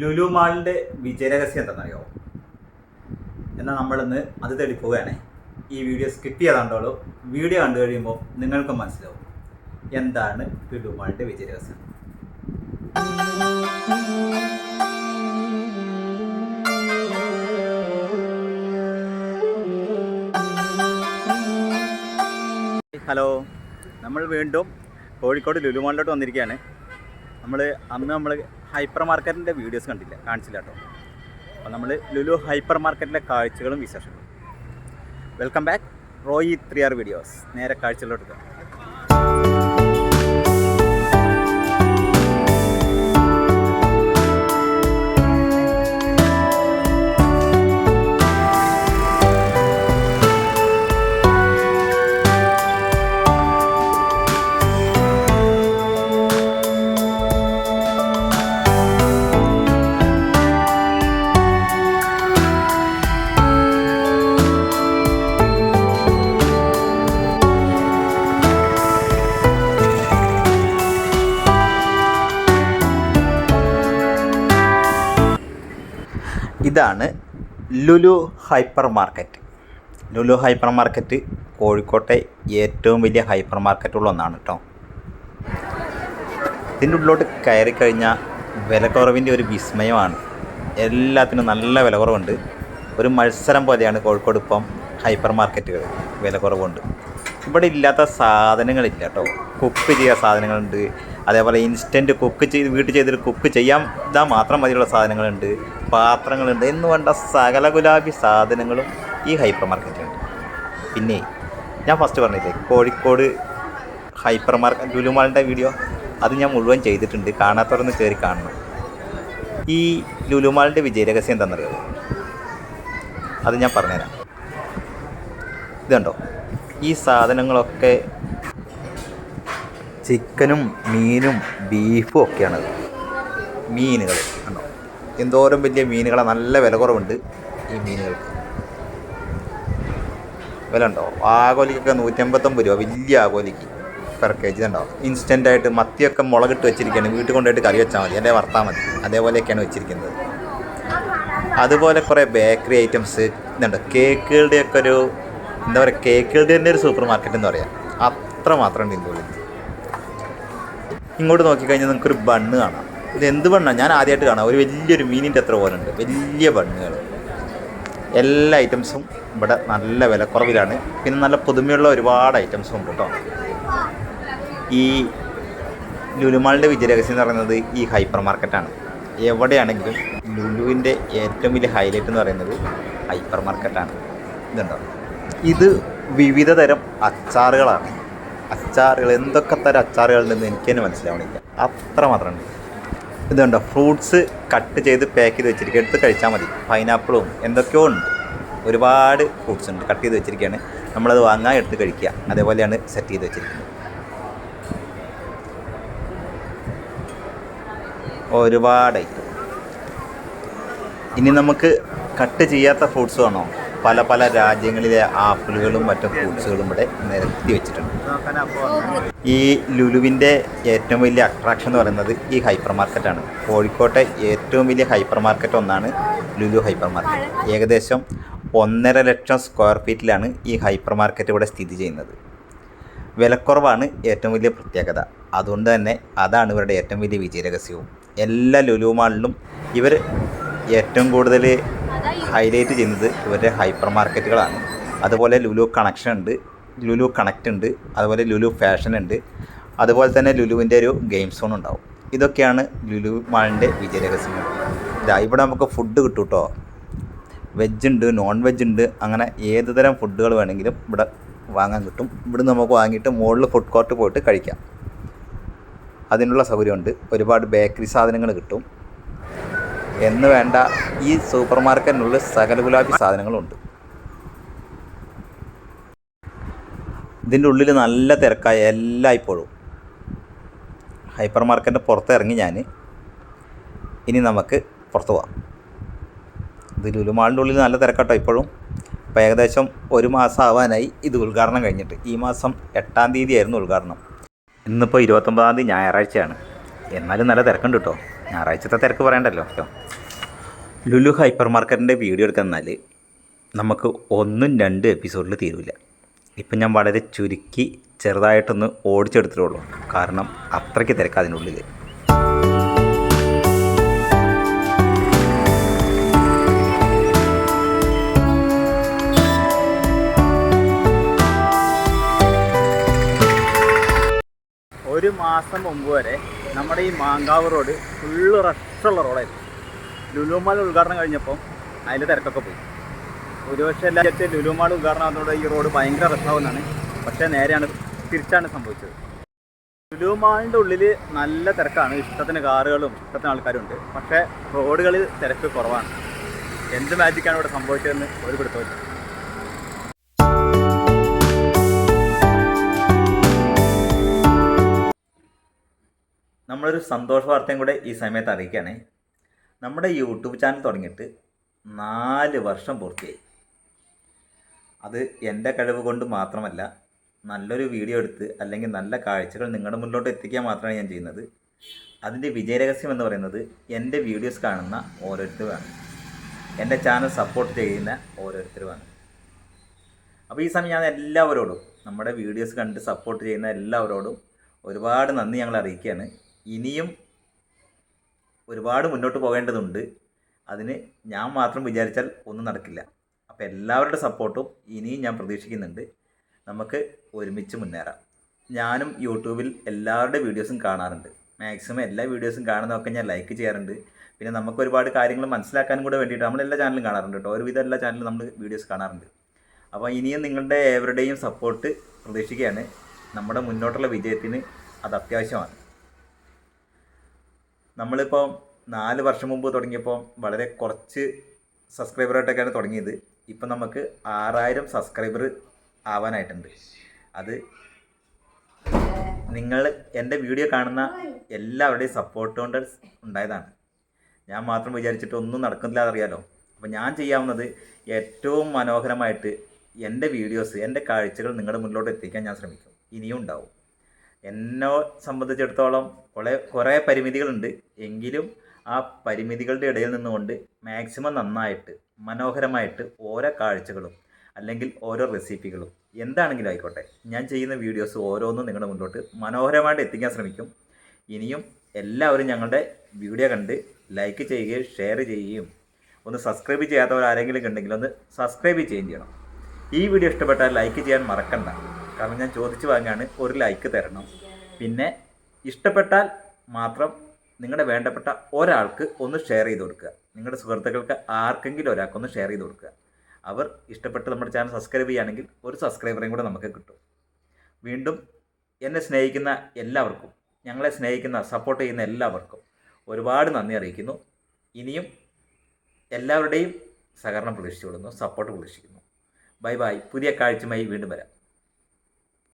ലുലു മാളിന്റെ വിജയരഹസ്യം എന്താണെന്നറിയോ? എന്നാൽ നമ്മളിന്ന് അത് തേടി ഈ വീഡിയോ സ്കിപ്പ് ചെയ്താണ്ടോളൂ വീഡിയോ കണ്ടു കഴിയുമ്പോൾ നിങ്ങൾക്കും മനസ്സിലാവും എന്താണ് ലുലു മാളിന്റെ വിജയരഹസ്യം. ഹലോ നമ്മൾ വീണ്ടും കോഴിക്കോട് ലുലു മാളിലോട്ട് വന്നിരിക്കുകയാണ്. നമ്മൾ അന്ന് നമ്മൾ ഹൈപ്പർ മാർക്കറ്റിന്റെ വീഡിയോസ് കണ്ടില്ല? കാണിച്ചില്ല കേട്ടോ. അപ്പോൾ നമ്മൾ ലുലു ഹൈപ്പർ മാർക്കറ്റിലെ കാഴ്ചകളും വിശേഷങ്ങളും. Welcome back. Roy three R videos. നേരെ കാഴ്ചകളിലോട്ട് ഇതാണ് Lulu hypermarket Lulu hypermarket കോഴിക്കോട്ടെ ഏറ്റവും വലിയ ഹൈപ്പർ മാർക്കറ്റുള്ള ഒന്നാണ് കേട്ടോ ഇതിന്റെ ഉള്ളിലോട്ട് കയറി കഴിഞ്ഞാൽ വിലക്കുറവിന്റെ ഒരു വിസ്മയമാണ്. എല്ലാത്തിനും നല്ല വിലക്കുറവുണ്ട്. ഒരു മത്സരം പോലെയാണ് കോഴിക്കോട് ഇപ്പം ഹൈപ്പർ മാർക്കറ്റുകൾ വില കുറവുണ്ട് ഇവിടെ ഇല്ലാത്ത സാധനങ്ങളില്ല കേട്ടോ കുക്ക് ചെയ്യാൻ സാധനങ്ങളുണ്ട്. അതേപോലെ ഇൻസ്റ്റന്റ് കുക്ക് ചെയ്ത് വീട്ടിൽ ചെയ്തിട്ട് കുക്ക് ചെയ്യാൻ ഇതാ മാത്രം മതിയുള്ള സാധനങ്ങളുണ്ട്. പാത്രങ്ങളുണ്ട്. എന്ന് വേണ്ട സകല ഗുലാബി സാധനങ്ങളും ഈ ഹൈപ്പർ മാർക്കറ്റിലുണ്ട്. പിന്നെ ഞാൻ ഫസ്റ്റ് പറഞ്ഞില്ലേ കോഴിക്കോട് ഹൈപ്പർ മാർക്കറ്റ് ലുലുമാളിന്റെ വീഡിയോ അത് ഞാൻ മുഴുവൻ ചെയ്തിട്ടുണ്ട്. കാണാത്തവരൊന്ന് കയറി കാണണം. ഈ ലുലുമാളിന്റെ വിജയരഹസ്യം എന്താണെന്നറിയോ? അത് ഞാൻ പറഞ്ഞുതരാം. ഇതുണ്ടോ? ഈ സാധനങ്ങളൊക്കെ ചിക്കനും മീനും ബീഫും ഒക്കെയാണത്. മീനുകൾ എന്തോരം വലിയ മീനുകളെ നല്ല വില കുറവുണ്ട് ഈ മീനുകൾക്ക്. വില ഉണ്ടോ? ആകോലിക്കൊക്കെ നൂറ്റമ്പത്തൊമ്പത് രൂപ വലിയ ആകോലിക്ക് പെർ കെ ജി ഉണ്ടോ? ഇൻസ്റ്റന്റ് ആയിട്ട് മത്തിയൊക്കെ മുളകിട്ട് വെച്ചിരിക്കുകയാണ് വീട്ടിൽ കൊണ്ടുപോയിട്ട് കറി വെച്ചാൽ മതി അല്ലെ വറുത്താൽ മതി. അതേപോലെയൊക്കെയാണ് വെച്ചിരിക്കുന്നത്. അതുപോലെ കുറേ ബേക്കറി ഐറ്റംസ് ഇതുണ്ട്. കേക്കുകളുടെയൊക്കെ ഒരു എന്താ പറയുക കേക്കുകളുടെ തന്നെ ഒരു സൂപ്പർ മാർക്കറ്റ് എന്ന് പറയാം. അത്ര ഇതിന്റെ ഉള്ളിൽ. ഇങ്ങോട്ട് നോക്കിക്കഴിഞ്ഞാൽ നിങ്ങൾക്കൊരു ബണ്ണ് കാണാം. ഇത് എന്ത് ബണ്ണാണ് ഞാൻ ആദ്യമായിട്ട് കാണാം. ഒരു വലിയൊരു മീനിന്റെ എത്ര പോലുണ്ട്. വലിയ ബണ്ണുകൾ എല്ലാ ഐറ്റംസും ഇവിടെ നല്ല വില കുറവിലാണ് പിന്നെ നല്ല പുതുമയുള്ള ഒരുപാട് ഐറ്റംസും ഉണ്ട് കേട്ടോ. ഈ ലുലുമാളിന്റെ വിജയരഹസ്യം എന്ന് പറയുന്നത് ഈ ഹൈപ്പർ മാർക്കറ്റാണ് എവിടെയാണെങ്കിലും ലുലുവിന്റെ ഏറ്റവും വലിയ ഹൈലൈറ്റ് എന്ന് പറയുന്നത് ഹൈപ്പർ മാർക്കറ്റാണ് ഇതുണ്ടോ? ഇത് വിവിധ തരം അച്ചാറുകളാണ്. അച്ചാറുകൾ എന്തൊക്കെ തരം അച്ചാറുകളുണ്ടെന്ന് എനിക്ക് തന്നെ മനസ്സിലാവണില്ല. അത്ര മാത്രമുണ്ട് ഇതുണ്ടോ ഫ്രൂട്ട്സ് കട്ട് ചെയ്ത് പാക്ക് ചെയ്ത് വെച്ചിരിക്കുക എടുത്ത് കഴിച്ചാൽ മതി. പൈനാപ്പിളും എന്തൊക്കെയോ ഉണ്ട്. ഒരുപാട് ഫ്രൂട്ട്സ് ഉണ്ട്. കട്ട് ചെയ്ത് വെച്ചിരിക്കുകയാണ്. നമ്മളത് വാങ്ങാൻ എടുത്ത് കഴിക്കുക. അതേപോലെയാണ് സെറ്റ് ചെയ്ത് വെച്ചിരിക്കുന്നത്. ഒരുപാട് ഇനി നമുക്ക് കട്ട് ചെയ്യാത്ത ഫ്രൂട്ട്സ് വേണോ? പല പല രാജ്യങ്ങളിലെ ആപ്പിളുകളും മറ്റു ഫ്രൂട്ട്സുകളും ഇവിടെ നിരത്തി വെച്ചിട്ടുണ്ട്. ഈ ലുലുവിന്റെ ഏറ്റവും വലിയ അട്രാക്ഷൻ എന്ന് പറയുന്നത് ഈ ഹൈപ്പർ മാർക്കറ്റാണ് കോഴിക്കോട്ടെ ഏറ്റവും വലിയ ഹൈപ്പർ മാർക്കറ്റ് ഒന്നാണ് ലുലു ഹൈപ്പർ മാർക്കറ്റ് ഏകദേശം ഒന്നര ലക്ഷം സ്ക്വയർ ഫീറ്റിലാണ് ഈ ഹൈപ്പർ മാർക്കറ്റ് ഇവിടെ സ്ഥിതി ചെയ്യുന്നത്. വിലക്കുറവാണ് ഏറ്റവും വലിയ പ്രത്യേകത. അതുകൊണ്ട് തന്നെ അതാണ് ഇവരുടെ ഏറ്റവും വലിയ വിജയരഹസ്യവും. എല്ലാ ലുലു മാളിലും ഇവർ ഏറ്റവും കൂടുതൽ ഹൈലൈറ്റ് ചെയ്യുന്നത് ഇവരുടെ ഹൈപ്പർ മാർക്കറ്റുകളാണ് അതുപോലെ ലുലു കണക്ഷൻ ഉണ്ട് ലുലു കണക്റ്റ് ഉണ്ട് അതുപോലെ ലുലു ഫാഷൻ ഉണ്ട് അതുപോലെ തന്നെ ലുലുവിന്റെ ഒരു ഗെയിം സോൺ ഉണ്ടാവും. ഇതൊക്കെയാണ് ലുലു മാളിന്റെ വിജയരഹസ്യങ്ങൾ ഇതാ ഇവിടെ നമുക്ക് ഫുഡ് കിട്ടും കേട്ടോ. വെജ് ഉണ്ട് നോൺ വെജ് ഉണ്ട് അങ്ങനെ ഏത് തരം ഫുഡുകൾ വേണമെങ്കിലും ഇവിടെ വാങ്ങാൻ കിട്ടും. ഇവിടെ നമുക്ക് വാങ്ങിയിട്ട് മുകളിൽ ഫുഡ് കോർട്ട് പോയിട്ട് കഴിക്കാം. അതിനുള്ള സൗകര്യമുണ്ട്. ഒരുപാട് ബേക്കറി സാധനങ്ങൾ കിട്ടും. എന്ന് വേണ്ട ഈ സൂപ്പർ മാർക്കറ്റിനുള്ളിൽ സകല ഗുലാബി സാധനങ്ങളുണ്ട്. ഇതിന്റെ ഉള്ളിൽ നല്ല തിരക്കായ എല്ലാ ഇപ്പോഴും ഹൈപ്പർ മാർക്കറ്റിന്റെ പുറത്ത് ഇറങ്ങി ഞാൻ. ഇനി നമുക്ക് പുറത്ത് പോവാം. ഇത് ലുലുമാളിന്റെ ഉള്ളിൽ നല്ല തിരക്കാട്ടോ ഇപ്പോഴും. അപ്പോൾ ഏകദേശം ഒരു മാസം ആവാനായി ഇത് ഉദ്ഘാടനം കഴിഞ്ഞിട്ട്. ഈ മാസം എട്ടാം തീയതി ആയിരുന്നു ഉദ്ഘാടനം. ഇന്നിപ്പോൾ ഇരുപത്തൊമ്പതാം തീയതി ഞായറാഴ്ചയാണ്. എന്നാലും നല്ല തിരക്കുണ്ട് കേട്ടോ. ഞായറാഴ്ചത്തെ തിരക്ക് പറയണ്ടല്ലോ. ലുലു ഹൈപ്പർ മാർക്കറ്റിന്റെ വീഡിയോ എടുക്കാൻ എന്നാൽ നമുക്ക് ഒന്നും രണ്ട് എപ്പിസോഡിൽ തീരില്ല ഇപ്പം ഞാൻ വളരെ ചുരുക്കി ചെറുതായിട്ടൊന്ന് ഓടിച്ചെടുത്തിട്ടുള്ളൂ. കാരണം അത്രയ്ക്ക് തിരക്ക് അതിനുള്ളിൽ ഒരു മാസം മുമ്പ് വരെ നമ്മുടെ ഈ മാങ്കാവ് റോഡ് ഫുള്ള് റഷുള്ള റോഡായിരുന്നു. ലുലുമാൾ ഉദ്ഘാടനം കഴിഞ്ഞപ്പം അതിന്റെ തിരക്കൊക്കെ പോയി. ഒരുപക്ഷെ എല്ലാ വിചാരിച്ച ലുലുമാൾ ഉദ്ഘാടനം ആകുന്നതോടെ ഈ റോഡ് ഭയങ്കര റഷാവുന്നതാണ് പക്ഷേ നേരെയാണ് തിരിച്ചാണ് സംഭവിച്ചത്. ലുലുമാളിന്റെ ഉള്ളിൽ നല്ല തിരക്കാണ്. ഇഷ്ടത്തിന് കാറുകളും ഇഷ്ടത്തിന് ആൾക്കാരും ഉണ്ട് പക്ഷേ റോഡുകളിൽ തിരക്ക് കുറവാണ്. എന്ത് മാജിക്കാണ് ഇവിടെ സംഭവിച്ചതെന്ന് ഒരു പിടുത്തമില്ല നമ്മളൊരു സന്തോഷ വാർത്തയും കൂടെ ഈ സമയത്ത് അറിയിക്കുകയാണ്. നമ്മുടെ യൂട്യൂബ് ചാനൽ തുടങ്ങിയിട്ട് നാല് വർഷം പൂർത്തിയായി. അത് എന്റെ കഴിവ് കൊണ്ട് മാത്രമല്ല നല്ലൊരു വീഡിയോ എടുത്ത് അല്ലെങ്കിൽ നല്ല കാഴ്ചകൾ നിങ്ങളുടെ മുന്നിലോട്ട് എത്തിക്കുക മാത്രമാണ് ഞാൻ ചെയ്യുന്നത്. അതിന്റെ വിജയരഹസ്യം എന്ന് പറയുന്നത് എന്റെ വീഡിയോസ് കാണുന്ന ഓരോരുത്തരുമാണ്. എന്റെ ചാനൽ സപ്പോർട്ട് ചെയ്യുന്ന ഓരോരുത്തരുമാണ്. അപ്പോൾ ഈ സമയം ഞാൻ എല്ലാവരോടും നമ്മുടെ വീഡിയോസ് കണ്ട് സപ്പോർട്ട് ചെയ്യുന്ന എല്ലാവരോടും ഒരുപാട് നന്ദി ഞങ്ങൾ അറിയിക്കുകയാണ്. ഇനിയും ഒരുപാട് മുന്നോട്ട് പോകേണ്ടതുണ്ട്. അതിന് ഞാൻ മാത്രം വിചാരിച്ചാൽ ഒന്നും നടക്കില്ല. അപ്പോൾ എല്ലാവരുടെ സപ്പോർട്ടും ഇനിയും ഞാൻ പ്രതീക്ഷിക്കുന്നുണ്ട്. നമുക്ക് ഒരുമിച്ച് മുന്നേറാം. ഞാനും യൂട്യൂബിൽ എല്ലാവരുടെ വീഡിയോസും കാണാറുണ്ട്. മാക്സിമം എല്ലാ വീഡിയോസും കാണുന്നതൊക്കെ ഞാൻ ലൈക്ക് ചെയ്യാറുണ്ട്. പിന്നെ നമുക്ക് ഒരുപാട് കാര്യങ്ങൾ മനസ്സിലാക്കാനും കൂടെ വേണ്ടിയിട്ട് നമ്മൾ എല്ലാ ചാനലും കാണാറുണ്ട് കേട്ടോ. ഒരുവിധം എല്ലാ ചാനലും നമ്മൾ വീഡിയോസ് കാണാറുണ്ട്. അപ്പോൾ ഇനിയും നിങ്ങളുടെ ഏവരുടെയും സപ്പോർട്ട് പ്രതീക്ഷിക്കുകയാണ്. നമ്മുടെ മുന്നോട്ടുള്ള വിജയത്തിന് അത് അത്യാവശ്യമാണ്. നമ്മളിപ്പോൾ നാല് വർഷം മുമ്പ് തുടങ്ങിയപ്പോൾ വളരെ കുറച്ച് സബ്സ്ക്രൈബറായിട്ടൊക്കെയാണ് തുടങ്ങിയത്. ഇപ്പം നമുക്ക് ആറായിരം സബ്സ്ക്രൈബർ ആവാനായിട്ടുണ്ട്. അത് നിങ്ങൾ എന്റെ വീഡിയോ കാണുന്ന എല്ലാവരുടെയും സപ്പോർട്ട് കൊണ്ട് ഉണ്ടായതാണ്. ഞാൻ മാത്രം വിചാരിച്ചിട്ട് ഒന്നും നടക്കുന്നില്ല അറിയാലോ അപ്പോൾ ഞാൻ ചെയ്യാവുന്നത് ഏറ്റവും മനോഹരമായിട്ട് എന്റെ വീഡിയോസ് എന്റെ കാഴ്ചകൾ നിങ്ങളുടെ മുന്നിലോട്ട് എത്തിക്കാൻ ഞാൻ ശ്രമിക്കും. ഇനിയും ഉണ്ടാവും. എന്നെ സംബന്ധിച്ചിടത്തോളം കുറേ കുറേ പരിമിതികളുണ്ട്. എങ്കിലും ആ പരിമിതികളുടെ ഇടയിൽ നിന്നുകൊണ്ട് മാക്സിമം നന്നായിട്ട് മനോഹരമായിട്ട് ഓരോ കാഴ്ചകളും അല്ലെങ്കിൽ ഓരോ റെസിപ്പികളും എന്താണെങ്കിലും ആയിക്കോട്ടെ. ഞാൻ ചെയ്യുന്ന വീഡിയോസ് ഓരോന്നും നിങ്ങളുടെ മുന്നോട്ട് മനോഹരമായിട്ട് എത്തിക്കാൻ ശ്രമിക്കും. ഇനിയും എല്ലാവരും ഞങ്ങളുടെ വീഡിയോ കണ്ട് ലൈക്ക് ചെയ്യുകയും ഷെയർ ചെയ്യുകയും ഒന്ന് സബ്സ്ക്രൈബ് ചെയ്യാത്തവർ ആരെങ്കിലും ഉണ്ടെങ്കിൽ ഒന്ന് സബ്സ്ക്രൈബ് ചെയ്യുകയും ചെയ്യണം. ഈ വീഡിയോ ഇഷ്ടപ്പെട്ടാൽ ലൈക്ക് ചെയ്യാൻ മറക്കണ്ട. കാരണം ഞാൻ ചോദിച്ചു വാങ്ങാണ് ഒരു ലൈക്ക് തരണം. പിന്നെ ഇഷ്ടപ്പെട്ടാൽ മാത്രം നിങ്ങളുടെ വേണ്ടപ്പെട്ട ഒരാൾക്ക് ഒന്ന് ഷെയർ ചെയ്ത് കൊടുക്കുക. നിങ്ങളുടെ സുഹൃത്തുക്കൾക്ക് ആർക്കെങ്കിലും ഒരാൾക്ക് ഒന്ന് ഷെയർ ചെയ്ത് കൊടുക്കുക. അവർ ഇഷ്ടപ്പെട്ട് നമ്മുടെ ചാനൽ സബ്സ്ക്രൈബ് ചെയ്യുകയാണെങ്കിൽ ഒരു സബ്സ്ക്രൈബറേയും കൂടെ നമുക്ക് കിട്ടും. വീണ്ടും എന്നെ സ്നേഹിക്കുന്ന എല്ലാവർക്കും ഞങ്ങളെ സ്നേഹിക്കുന്ന സപ്പോർട്ട് ചെയ്യുന്ന എല്ലാവർക്കും ഒരുപാട് നന്ദി അറിയിക്കുന്നു. ഇനിയും എല്ലാവരുടെയും സഹകരണം പ്രതീക്ഷിച്ചു കൊടുക്കുന്നു സപ്പോർട്ട് പ്രതീക്ഷിക്കുന്നു. ബൈ ബൈ പുതിയ കാഴ്ചയുമായി വീണ്ടും വരാം.